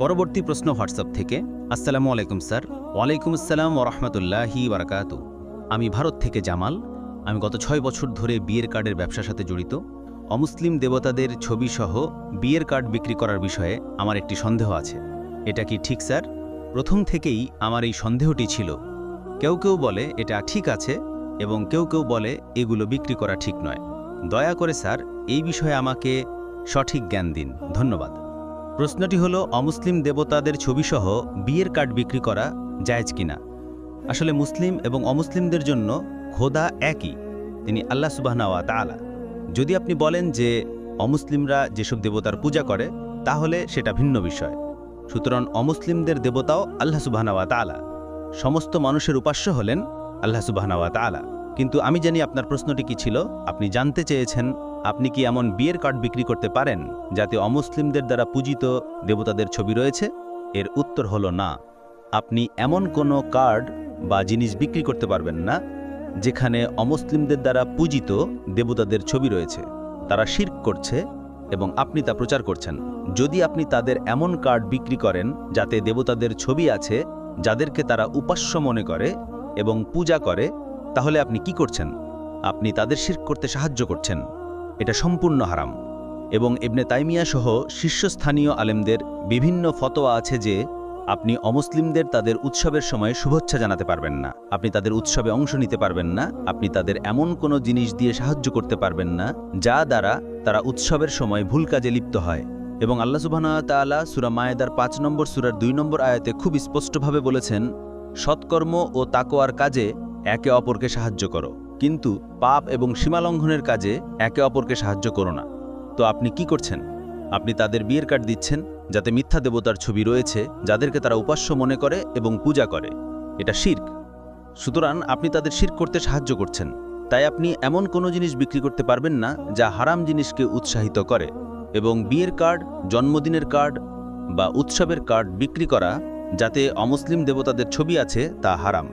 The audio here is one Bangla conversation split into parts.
পরবর্তী প্রশ্ন হোয়াটসঅ্যাপ থেকে, আসসালামু আলাইকুম স্যার। ওয়ালাইকুম আসসালাম ওরহমতুল্লাহি বারাকাত আমি ভারত থেকে জামাল। আমি গত ছয় বছর ধরে বিয়ের কার্ডের ব্যবসার সাথে জড়িত। অমুসলিম দেবতাদের ছবি সহ বিয়ের কার্ড বিক্রি করার বিষয়ে আমার একটি সন্দেহ আছে। এটা কি ঠিক স্যার? প্রথম থেকেই আমার এই সন্দেহটি ছিল। কেউ কেউ বলে এটা ঠিক আছে এবং কেউ কেউ বলে এগুলো বিক্রি করা ঠিক নয়। দয়া করে স্যার, এই বিষয়ে আমাকে সঠিক জ্ঞান দিন। ধন্যবাদ। প্রশ্নটি হলো, অমুসলিম দেবতাদের ছবিসহ বিয়ের কার্ড বিক্রি করা জায়েজ কিনা? আসলে মুসলিম এবং অমুসলিমদের জন্য খোদা একই, তিনি আল্লাহ সুবাহনাওয়া তালা যদি আপনি বলেন যে অমুসলিমরা যেসব দেবতার পূজা করে, তাহলে সেটা ভিন্ন বিষয়। সুতরাং অমুসলিমদের দেবতাও আল্লাহ সুবাহনাওয়া তালা সমস্ত মানুষের উপাস্য হলেন আল্লাহ সুবাহনাওয়া তালা কিন্তু আমি জানি আপনার প্রশ্নটি কি ছিল, আপনি জানতে চেয়েছেন আপনি কি এমন বিয়ের কার্ড বিক্রি করতে পারেন যাতে অমুসলিমদের দ্বারা পূজিত দেবতাদের ছবি রয়েছে? এর উত্তর হলো না। আপনি এমন কোনো কার্ড বা জিনিস বিক্রি করতে পারবেন না, যেখানে অমুসলিমদের দ্বারা পূজিত দেবতাদের ছবি রয়েছে। তারা শির্ক করছে এবং আপনি তা প্রচার করছেন। যদি আপনি তাদের এমন কার্ড বিক্রি করেন যাতে দেবতাদের ছবি আছে, যাদেরকে তারা উপাস্য মনে করে এবং পূজা করে, তাহলে আপনি কি করছেন? আপনি তাদের শির্ক করতে সাহায্য করছেন। এটা সম্পূর্ণ হারাম। এবং ইবনে তাইমিয়া সহ শীর্ষস্থানীয় আলেমদের বিভিন্ন ফতোয়া আছে যে, আপনি অমুসলিমদের তাদের উৎসবের সময় শুভেচ্ছা জানাতে পারবেন না। আপনি তাদের উৎসবে অংশ নিতে পারবেন না। আপনি তাদের এমন কোনো জিনিস দিয়ে সাহায্য করতে পারবেন না, যা দ্বারা তারা উৎসবের সময় ভুল কাজে লিপ্ত হয়। এবং আল্লাহ সুবাহ তাআলা সুরা মায়েদার পাঁচ নম্বর, সুরার দুই নম্বর আয়াতে খুব স্পষ্টভাবে বলেছেন, সৎকর্ম ও তাকোয়ার কাজে একে অপরকে সাহায্য করো। কিন্তু পাপ এবং সীমালঙ্ঘনের কাজে একে অপরকে সাহায্য করো না। তো আপনি কি করছেন? আপনি তাদের বিয়ের কার্ড দিচ্ছেন, যাতে মিথ্যা দেবতার ছবি রয়েছে, যাদেরকে তারা উপাস্য মনে করে এবং পূজা করে। এটা শির্ক। সুতরাং আপনি তাদের শির্ক করতে সাহায্য করছেন। তাই আপনি এমন কোনো জিনিস বিক্রি করতে পারবেন না, যা হারাম জিনিসকে উৎসাহিত করে। এবং বিয়ের কার্ড, জন্মদিনের কার্ড বা উৎসবের কার্ড বিক্রি করা, যাতে অমুসলিম দেবতাদের ছবি আছে, তা হারাম।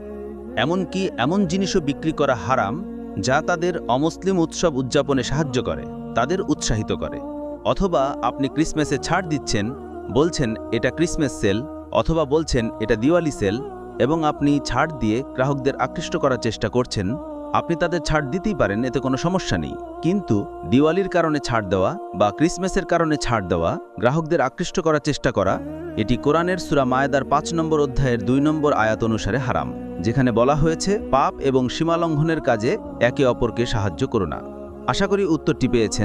এমনকি এমন জিনিসও বিক্রি করা হারাম যা তাদের অমুসলিম উৎসব উদযাপনে সাহায্য করে, তাদের উৎসাহিত করে। অথবা আপনি ক্রিসমাসে ছাড় দিচ্ছেন, বলছেন এটা ক্রিসমাস সেল, অথবা বলছেন এটা দিওয়ালি সেল, এবং আপনি ছাড় দিয়ে গ্রাহকদের আকৃষ্ট করার চেষ্টা করছেন, আপনি তাদের ছাড় দিতেই পারেন, এতে কোনো সমস্যা নেই। কিন্তু দিওয়ালির কারণে ছাড় দেওয়া বা ক্রিসমাসের কারণে ছাড় দেওয়া, গ্রাহকদের আকৃষ্ট করার চেষ্টা করা, এটি কোরআনের সুরা মায়দার পাঁচ নম্বর অধ্যায়ের দুই নম্বর আয়াত অনুসারে হারাম। যেখানে বলা হয়েছে, পাপ এবং সীমালঙ্ঘনের কাজে একে অপরকে সাহায্য করো না। আশা করি উত্তরটি পেয়েছেন